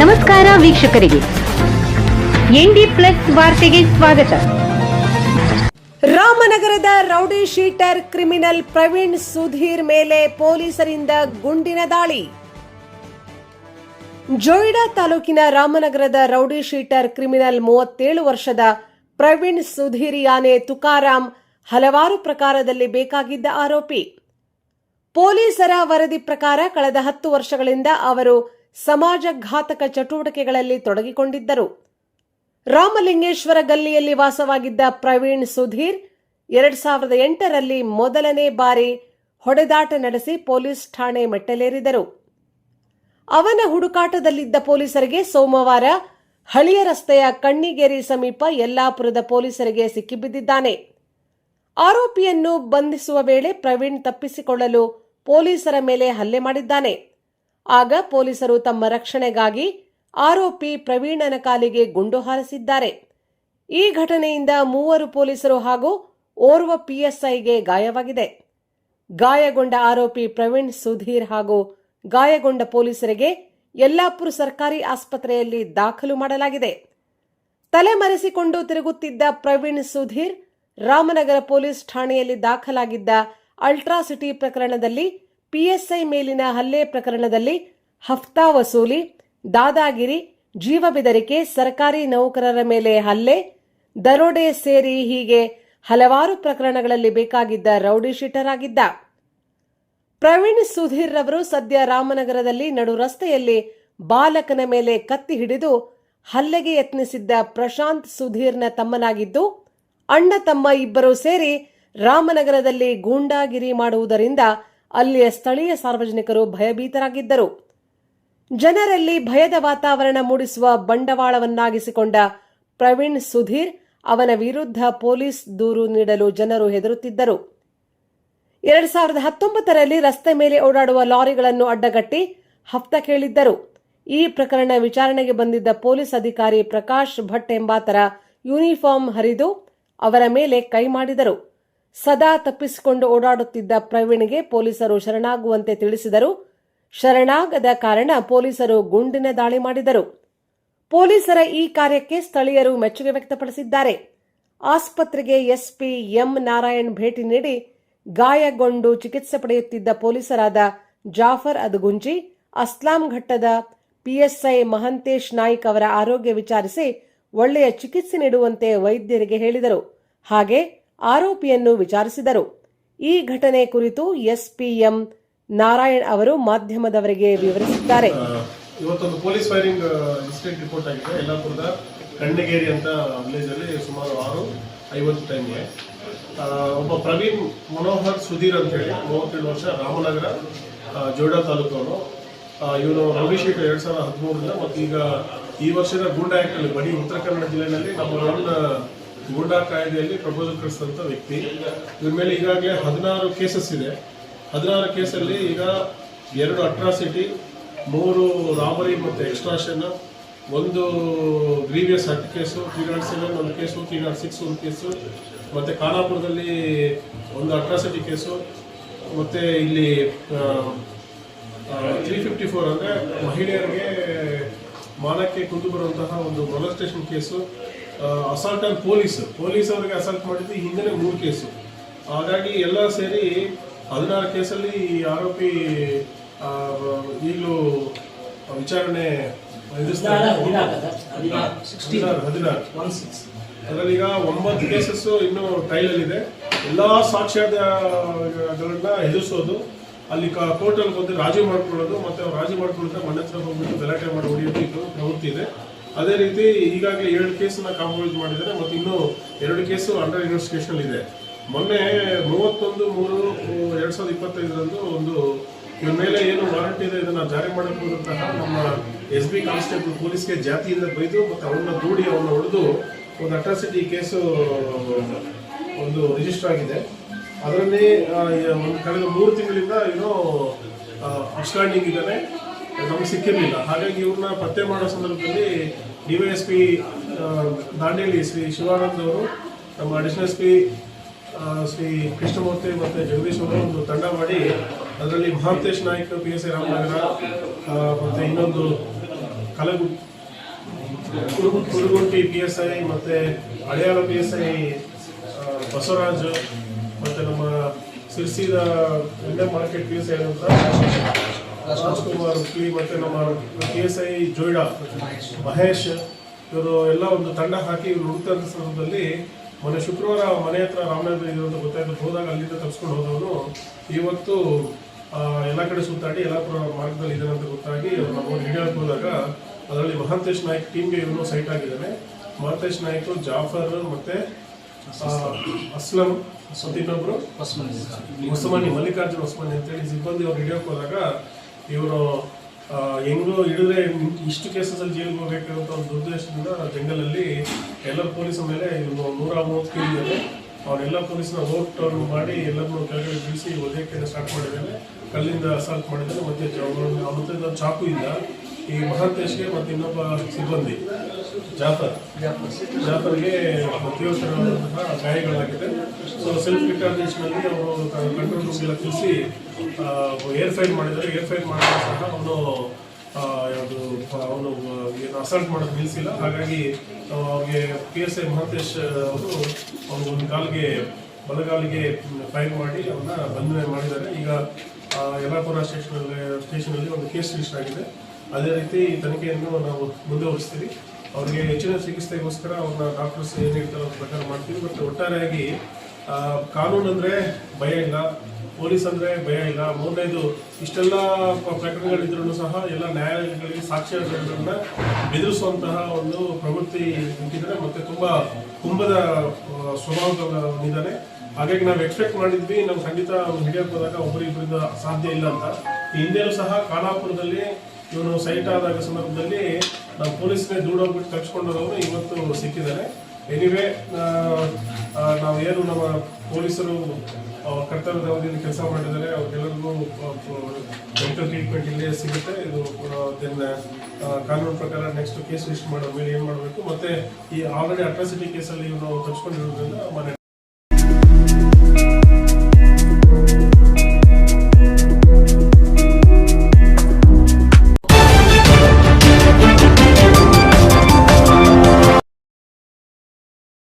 ನಮಸ್ಕಾರ ವೀಕ್ಷಕರಿಗೆ. ND plus ವಾರ್ತೆಗೆ ಸ್ವಾಗತ. ರಾಮನಗರದ rowdy sheeter criminal Praveen Sudheer ಮೇಲೆ ಪೊಲೀಸರಿಂದ ಗುಂಡಿನ ದಾಳಿ. ಜೋಯಿಡಾ ತಾಲೂಕಿನ ರಾಮನಗರದ ರೌಡಿ ಶೀಟರ್ ಕ್ರಿಮಿನಲ್ ಮೂವತ್ತೇಳು ವರ್ಷದ ಪ್ರವೀಣ್ ಸುಧೀರ್ ಯಾನೆ ತುಕಾರಾಂ ಹಲವಾರು ಪ್ರಕಾರದಲ್ಲಿ ಬೇಕಾಗಿದ್ದ ಆರೋಪಿ. ಪೊಲೀಸರ ವರದಿ ಪ್ರಕಾರ ಕಳೆದ ಹತ್ತು ವರ್ಷಗಳಿಂದ ಅವರು ಸಮಾಜಘಾತಕ ಚಟುವಟಿಕೆಗಳಲ್ಲಿ ತೊಡಗಿಕೊಂಡಿದ್ದರು. ರಾಮಲಿಂಗೇಶ್ವರ ಗಲ್ಲಿಯಲ್ಲಿ ವಾಸವಾಗಿದ್ದ ಪ್ರವೀಣ್ ಸುಧೀರ್ ಎರಡ್ ಸಾವಿರದ ಎಂಟರಲ್ಲಿ ಮೊದಲನೇ ಬಾರಿ ಹೊಡೆದಾಟ ನಡೆಸಿ ಪೊಲೀಸ್ ಠಾಣೆ ಮೆಟ್ಟಲೇರಿದರು. ಅವನ ಹುಡುಕಾಟದಲ್ಲಿದ್ದ ಪೊಲೀಸರಿಗೆ ಸೋಮವಾರ ಹಳಿಯ ರಸ್ತೆಯ ಕಣ್ಣಿಗೇರಿ ಸಮೀಪ ಯಲ್ಲಾಪುರದ ಪೊಲೀಸರಿಗೆ ಸಿಕ್ಕಿಬಿದ್ದಿದ್ದಾನೆ. ಆರೋಪಿಯನ್ನು ಬಂಧಿಸುವ ವೇಳೆ ಪ್ರವೀಣ್ ತಪ್ಪಿಸಿಕೊಳ್ಳಲು ಪೊಲೀಸರ ಮೇಲೆ ಹಲ್ಲೆ ಮಾಡಿದ್ದಾನೆ. ಆಗ ಪೊಲೀಸರು ತಮ್ಮ ರಕ್ಷಣೆಗಾಗಿ ಆರೋಪಿ ಪ್ರವೀಣನ ಕಾಲಿಗೆ ಗುಂಡು ಹಾರಿಸಿದ್ದಾರೆ. ಈ ಘಟನೆಯಿಂದ ಮೂವರು ಪೊಲೀಸರು ಹಾಗೂ ಓರ್ವ ಪಿಎಸ್ಐಗೆ ಗಾಯವಾಗಿದೆ. ಗಾಯಗೊಂಡ ಆರೋಪಿ ಪ್ರವೀಣ್, ಸುಧೀರ್ ಹಾಗೂ ಗಾಯಗೊಂಡ ಪೊಲೀಸರಿಗೆ ಯಲ್ಲಾಪುರ ಸರ್ಕಾರಿ ಆಸ್ಪತ್ರೆಯಲ್ಲಿ ದಾಖಲು ಮಾಡಲಾಗಿದೆ. ತಲೆಮರೆಸಿಕೊಂಡು ತಿರುಗುತ್ತಿದ್ದ ಪ್ರವೀಣ್, ಸುಧೀರ್ ರಾಮನಗರ ಪೊಲೀಸ್ ಠಾಣೆಯಲ್ಲಿ ದಾಖಲಾಗಿದ್ದ ಅಲ್ಟ್ರಾಸಿಟಿ ಪ್ರಕರಣದಲ್ಲಿ ಪಿಎಸ್ಐ ಮೇಲಿನ ಹಲ್ಲೆ ಪ್ರಕರಣದಲ್ಲಿ ಹಫ್ತಾ ವಸೂಲಿ, ದಾದಾಗಿರಿ, ಜೀವ ಬೆದರಿಕೆ, ಸರ್ಕಾರಿ ನೌಕರರ ಮೇಲೆ ಹಲ್ಲೆ, ದರೋಡೆ ಸೇರಿ ಹೀಗೆ ಹಲವಾರು ಪ್ರಕರಣಗಳಲ್ಲಿ ಬೇಕಾಗಿದ್ದ ರೌಡಿ ಶೀಟರ್ ಆಗಿದ್ದ ಪ್ರವೀಣ್ ಸುಧೀರ್ ರವರು ಸದ್ಯ ರಾಮನಗರದಲ್ಲಿ ನಡು ರಸ್ತೆಯಲ್ಲಿ ಬಾಲಕನ ಮೇಲೆ ಕತ್ತಿ ಹಿಡಿದು ಹಲ್ಲೆಗೆ ಯತ್ನಿಸಿದ್ದ ಪ್ರಶಾಂತ್ ಸುಧೀರ್ನ ತಮ್ಮನಾಗಿದ್ದು, ಅಣ್ಣ ತಮ್ಮ ಇಬ್ಬರು ಸೇರಿ ರಾಮನಗರದಲ್ಲಿ ಗೂಂಡಾಗಿರಿ ಮಾಡುವುದರಿಂದ ಅಲ್ಲಿಯ ಸ್ಥಳೀಯ ಸಾರ್ವಜನಿಕರು ಭಯಭೀತರಾಗಿದ್ದರು. ಜನರಲ್ಲಿ ಭಯದ ವಾತಾವರಣ ಮೂಡಿಸುವ ಬಂಡವಾಳವನ್ನಾಗಿಸಿಕೊಂಡ ಪ್ರವೀಣ್ ಸುಧೀರ್ ಅವನ ವಿರುದ್ಧ ಪೊಲೀಸ್ ದೂರು ನೀಡಲು ಜನರು ಹೆದರುತ್ತಿದ್ದರು. ಎರಡ್ ಸಾವಿರದ ಹತ್ತೊಂಬತ್ತರಲ್ಲಿ ರಸ್ತೆ ಮೇಲೆ ಓಡಾಡುವ ಲಾರಿಗಳನ್ನು ಅಡ್ಡಗಟ್ಟಿ ಹಫ್ತ ಕೇಳಿದ್ದರು. ಈ ಪ್ರಕರಣ ವಿಚಾರಣೆಗೆ ಬಂದಿದ್ದ ಪೊಲೀಸ್ ಅಧಿಕಾರಿ ಪ್ರಕಾಶ್ ಭಟ್ ಎಂಬಾತರ ಯೂನಿಫಾರ್ಮ್ ಹರಿದು ಅವರ ಮೇಲೆ ಕೈ ಮಾಡಿದರು. ಸದಾ ತಪ್ಪಿಸಿಕೊಂಡು ಓಡಾಡುತ್ತಿದ್ದ ಪ್ರವೀಣ್ಗೆ ಪೊಲೀಸರು ಶರಣಾಗುವಂತೆ ತಿಳಿಸಿದರು. ಶರಣಾಗದ ಕಾರಣ ಪೊಲೀಸರು ಗುಂಡಿನ ದಾಳಿ ಮಾಡಿದರು. ಪೊಲೀಸರ ಈ ಕಾರ್ಯಕ್ಕೆ ಸ್ಥಳೀಯರು ಮೆಚ್ಚುಗೆ ವ್ಯಕ್ತಪಡಿಸಿದ್ದಾರೆ. ಆಸ್ಪತ್ರೆಗೆ ಎಸ್ಪಿ ಎಂ ನಾರಾಯಣ್ ಭೇಟಿ ನೀಡಿ ಗಾಯಗೊಂಡು ಚಿಕಿತ್ಸೆ ಪಡೆಯುತ್ತಿದ್ದ ಪೊಲೀಸರಾದ ಜಾಫರ್ ಅದುಗುಂಜಿ ಅಸ್ಲಾಂ ಘಟ್ಟದ ಪಿಎಸ್ಐ ಮಹಂತೇಶ್ ನಾಯ್ಕ್ ಅವರ ಆರೋಗ್ಯ ವಿಚಾರಿಸಿ ಒಳ್ಳೆಯ ಚಿಕಿತ್ಸೆ ನೀಡುವಂತೆ ವೈದ್ಯರಿಗೆ ಹೇಳಿದರು. ಹಾಗೆ ಆರೋಪಿಯನ್ನು ವಿಚಾರಿಸಿದರು. ಈ ಘಟನೆ ಕುರಿತು ಎಸ್ಪಿಎಂ ನಾರಾಯಣ್ ಅವರು ಮಾಧ್ಯಮದವರಿಗೆ ವಿವರಿಸಿದ್ದಾರೆ. ಇವತ್ತೊಂದು ಪೊಲೀಸ್ ಫೈರಿಂಗ್ ಇನ್ಸಿಡೆಂಟ್ ರಿಪೋರ್ಟ್ ಆಗಿದೆ. ಯಲ್ಲಾಪುರದ ಕಣ್ಣಗೇರಿ ಅಂತ ವಿಲೇಜ್ ಅಲ್ಲಿ ಸುಮಾರು ಆರು, ಐವತ್ತು ಟೈಮ್ಗೆ ಒಬ್ಬ ಪ್ರವೀಣ್ ಮನೋಹರ್ ಸುಧೀರ್ ಅಂತ ಹೇಳಿ ಮೂವತ್ತೇಳು ವರ್ಷ ರಾಮನಗರ ಜೋಡ ತಾಲೂಕವನು. ಇವನು ರವಿಶೇಖರ್ ಎರಡು ಸಾವಿರದ ಹದಿಮೂರರಿಂದ ಮತ್ತು ಈಗ ಈ ವರ್ಷದ ಗೂಂಡಾ ಆಕ್ಟ್ ಅಲ್ಲಿ ಬರೀ ಉತ್ತರ ಕನ್ನಡ ಜಿಲ್ಲೆಯಲ್ಲಿ ನಮ್ಮ ಗೂಂಡಾ ಕಾಯ್ದೆಯಲ್ಲಿ ಪ್ರಬೋಧಕರಿಸಿದಂಥ ವ್ಯಕ್ತಿ. ಇವ್ರ ಮೇಲೆ ಈಗಾಗಲೇ ಹದಿನಾರು ಕೇಸಸ್ ಇದೆ. ಹದಿನಾರು ಕೇಸಲ್ಲಿ ಈಗ ಎರಡು ಅಟ್ರಾಸಿಟಿ ಮೂರು ರಾಬರಿ ಮತ್ತು ಎಕ್ಸ್ಟ್ರಾಷನ್ ಒಂದು grievous hurt case three nought seven ಒಂದು ಕೇಸು ತ್ರೀ ನಾಟ್ ಸಿಕ್ಸ್ ಒಂದು ಕೇಸು ಮತ್ತು ಖಾನಾಪುರದಲ್ಲಿ ಒಂದು ಅಟ್ರಾಸಿಟಿ ಕೇಸು ಮತ್ತು ಇಲ್ಲಿ ತ್ರೀ ಫಿಫ್ಟಿ ಫೋರ್ ಅಂದರೆ ಮಹಿಳೆಯರಿಗೆ ಮಾನಕ್ಕೆ ಕುಂದು ಬರುವಂತಹ ಒಂದು molestation case assault on police police ಅವರಿಗೆ ಅಸಾಲ್ಟ್ ಮಾಡಿದ್ದು ಹಿಂದೆ ಮೂರು ಕೇಸು. ಹಾಗಾಗಿ ಎಲ್ಲ ಸೇರಿ ಹದಿನಾರು ಕೇಸಲ್ಲಿ ಈ ಆರೋಪಿ ಈಗಲೂ ವಿಚಾರಣೆ. ಹದಿನಾರು ಅದರಲ್ಲಿ ಈಗ ಒಂಬತ್ತು ಕೇಸಸ್ ಇನ್ನು ಟ್ರೈಲಲ್ಲಿದೆ ಇದೆ ಎಲ್ಲಾ ಸಾಕ್ಷ್ಯಾಧಾರಗಳನ್ನ ಎದುರಿಸೋದು ಅಲ್ಲಿ ಕೋರ್ಟ್ ಅಲ್ಲಿ ಬಂದು ರಾಜಿ ಮಾಡ್ಕೊಳ್ಳೋದು ಮತ್ತೆ ಅವ್ರು ರಾಜಿ ಮಾಡ್ಕೊಳ್ಳೋದ್ರೆ ಮನೆ ಹತ್ರ ಹೋಗ್ಬಿಟ್ಟು ಗಲಾಟೆ ಮಾಡಿ ಹೊಡೆಯೋದು ಇದು ಪ್ರವೃತ್ತಿ ಇದೆ. ಅದೇ ರೀತಿ ಈಗಾಗಲೇ ಎರಡು ಕೇಸನ್ನ ಕಾಂಪ್ರಮೈಸ್ ಮಾಡಿದ್ದಾರೆ ಮತ್ತು ಇನ್ನೂ ಎರಡು ಕೇಸು ಅಂಡರ್ ಇನ್ವೆಸ್ಟಿಗೇಷನ್ ಇದೆ. ಮೊನ್ನೆ ಮೂವತ್ತೊಂದು, ಮೂರು, ಎರಡು ಸಾವಿರದ ಇಪ್ಪತ್ತೈದರಂದು ಒಂದು ಇವ್ರ ಮೇಲೆ ಏನು ವಾರಂಟ್ ಇದೆ ಇದನ್ನು ಜಾರಿ ಮಾಡಬಹುದಂತಹ ನಮ್ಮ ಎಸ್ ಬಿ ಕಾನ್ಸ್ಟೇಬಲ್ ಪೊಲೀಸ್ಗೆ ಜಾತಿಯಿಂದ ಬೈದು ಮತ್ತು ಅವನ್ನ ದೂಡಿ ಅವನ್ನ ಹೊಡೆದು ಒಂದು ಅಟ್ರಾಸಿಟಿ ಕೇಸು, ಒಂದು ರಿಜಿಸ್ಟರ್ ಆಗಿದೆ. ಅದರಲ್ಲಿ ಒಂದು ಕಳೆದ ಮೂರು ತಿಂಗಳಿಂದ ಏನೋ ಅಪ್ಸ್ಟ್ಯಾಂಡಿಂಗ್ ಇದ್ದಾನೆ. ನಮಗೆ ಸಿಕ್ಕಿರಲಿಲ್ಲ. ಹಾಗಾಗಿ ಇವ್ರನ್ನ ಪತ್ತೆ ಮಾಡೋ ಸಂದರ್ಭದಲ್ಲಿ ಡಿವೈಎಸ್ಪಿ ದಾಂಡೇಲಿ ಶ್ರೀ ಶಿವಾನಂದ್ ಅವರು, ನಮ್ಮ additional S P Shri Krishnamurthy ಮತ್ತು ಜಗದೀಶ್ ಅವರು ಒಂದು ತಂಡ ಮಾಡಿ ಅದರಲ್ಲಿ Mahantesh Naik P S I Ramanagara ಮತ್ತು ಇನ್ನೊಂದು ಕಲಗು ಕುರುಗು- ಕುರುಗುಂಟಿ ಪಿ ಎಸ್ ಐ ಮತ್ತೆ Haliyal P S I Basavaraj ಮತ್ತೆ ನಮ್ಮ ಸಿರ್ಸಿದ Indian market P S I ಅಂತ ರಾಜ್ಕುಮಾರ್ ಉಕ್ಲಿ ಮತ್ತೆ ನಮ್ಮ K S I Joida Mahesh ಇವರು ಎಲ್ಲ ಒಂದು ತಂಡ ಹಾಕಿ ಇವರು ಹುಡುಕ್ತಾ ಇದ್ದ ಸಂದರ್ಭದಲ್ಲಿ ಮೊನ್ನೆ ಶುಕ್ರವಾರ ಮನೆ ಹತ್ರ ರಾಮನಗರ ಇದೆ ಅಂತ ಗೊತ್ತಾಯ್ತು. ಹೋದಾಗ ಅಲ್ಲಿಂದ ತಪ್ಪಿಸ್ಕೊಂಡು ಹೋದವನು. ಇವತ್ತು ಎಲ್ಲ ಕಡೆ ಸುತ್ತಾಡಿ ಯಲ್ಲಾಪುರ ಮಾರ್ಗದಲ್ಲಿ ಇದ್ದಾನೆ ಅಂತ ಗೊತ್ತಾಗಿ ನಾವು ಹಿಡಿಯೋಕೆ ಹೋದಾಗ ಅದರಲ್ಲಿ ಮಹಂತೇಶ್ ನಾಯ್ಕ್ ಟೀಮ್ಗೆ ಇವನು ಸೈಟ್ ಆಗಿದ್ದಾನೆ. ಮಹಂತೇಶ್ ನಾಯ್ಕು ಜಾಫರ್ ಮತ್ತೆ ಅಸ್ಲಂ ಇನ್ನೊಬ್ರು ಹೊಸಮಾನಿ. ಮಲ್ಲಿಕಾರ್ಜುನ್ ಹೊಸಮನಿ ಅಂತೇಳಿ ಸಿಬ್ಬಂದಿ ಅವ್ರು ಹಿಡಿಯೋಕೆ ಹೋದಾಗ ಇವರು ಹೆಂಗೋ ಹಿಡಿದ್ರೆ ಇಷ್ಟು ಕೇಸಲ್ಲಿ ಜೈಲಿಗೆ ಹೋಗಬೇಕಿರುವಂಥ ಒಂದು ಉದ್ದೇಶದಿಂದ ಜಂಗಲಲ್ಲಿ ಎಲ್ಲ ಪೊಲೀಸ್ ಮೇಲೆ ಇವರು ನೂರ ಮೂವತ್ತು ಕೆ ಮೇಲೆ ಅವರೆಲ್ಲ ಪೊಲೀಸ್ನ ಓಟ್ ಮಾಡಿ ಎಲ್ಲರನ್ನೂ ಕೆಳಗಡೆ ಬೀಳಿಸಿ ಒದೆಯಕ್ಕೆ ಸ್ಟಾರ್ಟ್ ಮಾಡಿದ್ದಾರೆ. ಕಲ್ಲಿಂದ ಅಸಾಲ್ಟ್ ಮಾಡಿದ್ದಾರೆ. ಮತ್ತೆ ಅವನ ಚಾಕು ಇಲ್ಲ. ಈ ಮಹಾಂತೇಶ್ಗೆ ಮತ್ತು ಇನ್ನೊಬ್ಬ ಸಿಬ್ಬಂದಿ, ಜಾಫರ್. ಜಾಫರ್ಗೆ ತೀವ್ರತರವಾದಂತಹ ಗಾಯಗಳಾಗಿದೆ ಸೊ ಸೆಲ್ಫ್ ಡಿಟರ್ಮಿನೇಷನಲ್ಲಿ ಅವರು ಕಂಟ್ರೋಲ್ ರೂಮ್ಗೆಲ್ಲ ತಿಳಿಸಿ ಏರ್ ಫೈರ್ ಮಾಡಿದ್ದಾರೆ. ಏರ್ ಫೈರ್ ಮಾಡಿದ್ರೆ ಸಹ ಅವನು ಯಾವುದು, ಅವನು, ಏನು ಅಸಲ್ಟ್ ಮಾಡೋದು ನಿಲ್ಲಿಸಿಲ್ಲ. ಹಾಗಾಗಿ ಅವ್ರಿಗೆ ಪಿ ಎಸ್ ಐ ಮಹಾಂತೇಶ್ ಅವರು ಅವನು ಒಂದು ಕಾಲಿಗೆ, ಬಲಗಾಲಿಗೆ ಫೈರ್ ಮಾಡಿ ಅವನ್ನ ಬಂಧನೆ ಮಾಡಿದ್ದಾರೆ. ಈಗ ಯಲ್ಲಾಪುರ ಸ್ಟೇಷನಲ್ಲಿ ಸ್ಟೇಷನಲ್ಲಿ ಒಂದು ಕೇಸ್ ರಿಜಿಸ್ಟರ್ ಆಗಿದೆ. ಅದೇ ರೀತಿ ತನಿಖೆಯನ್ನು ನಾವು ಮುಂದುವರಿಸ್ತೀವಿ ಅವರಿಗೆ ಹೆಚ್ಚಿನ ಚಿಕಿತ್ಸೆಗೋಸ್ಕರ ಅವ್ರನ್ನ ಡಾಕ್ಟರ್ಸ್ ಏನು ಹೇಳ್ತಾರೋ ಪ್ರಕಾರ ಮಾಡ್ತೀವಿ. ಮತ್ತು ಒಟ್ಟಾರೆಯಾಗಿ ಕಾನೂನು ಅಂದರೆ ಭಯ ಇಲ್ಲ ಪೊಲೀಸ್ ಅಂದರೆ ಭಯ ಇಲ್ಲ. ಮೂರನೇದು ಇಷ್ಟೆಲ್ಲ ಪ್ರಕರಣಗಳಿದ್ರೂ ಸಹ ಎಲ್ಲ ನ್ಯಾಯಾಲಯಗಳಿಗೆ ಸಾಕ್ಷ್ಯಗಳನ್ನ ಬೆದರಿಸುವಂತಹ ಒಂದು ಪ್ರವೃತ್ತಿ ನಿಂತಿದ್ದಾರೆ ಮತ್ತು ತುಂಬ ಕುಂಭದ ಆ, ಸ್ವಭಾವದ ಹೊಂದಿದ್ದಾನೆ ಹಾಗಾಗಿ ನಾವು ಎಕ್ಸ್ಪೆಕ್ಟ್ ಮಾಡಿದ್ವಿ ನಾವು ಖಂಡಿತ ಹಿಡಿಯಕ್ಕೆ ಹಿಡಿಯೋಕೆ ಹೋದಾಗ ಒಬ್ಬರಿಬ್ಬರಿಂದ ಸಾಧ್ಯ ಇಲ್ಲ ಅಂತ. ಹಿಂದೆಯೂ ಸಹ ಖಾನಾಪುರದಲ್ಲಿ ಇವನು ಸೈಟ್ ಆದಾಗ ಸಂದರ್ಭದಲ್ಲಿ ನಾವು ಪೊಲೀಸ್ನೇ ದೂಡೋಗ್ಬಿಟ್ಟು ತಪ್ಪಿಸ್ಕೊಂಡವರು ಇವತ್ತು ಸಿಕ್ಕಿದ್ದಾರೆ. ಎನಿವೇ ನಾವು ಏನು ನಮ್ಮ ಪೊಲೀಸರು ಕರ್ತವ್ಯದ ಅವಧಿಯಲ್ಲಿ ಕೆಲಸ ಮಾಡಿದ್ದಾರೆ, ಅವ್ರಿಗೆಲ್ಲರಿಗೂ ಮೆಡಿಕಲ್ ಟ್ರೀಟ್ಮೆಂಟ್ ಇಲ್ಲೇ ಸಿಗುತ್ತೆ. ಇದು ದೆನ್ ಕಾನೂನು ಪ್ರಕಾರ ನೆಕ್ಸ್ಟ್ ಕೇಸ್ ರಿಜಿಸ್ಟರ್ ಮಾಡೋ ಮೇಲೆ ಏನು ಮಾಡಬೇಕು? ಮತ್ತೆ ಈ ಆಲ್ರೆಡಿ ಅಟ್ರಾಸಿಟಿ ಕೇಸಲ್ಲಿ ಇವನು ತಪ್ಪಿಸ್ಕೊಂಡಿರೋದ್ರಿಂದ ಮನೆ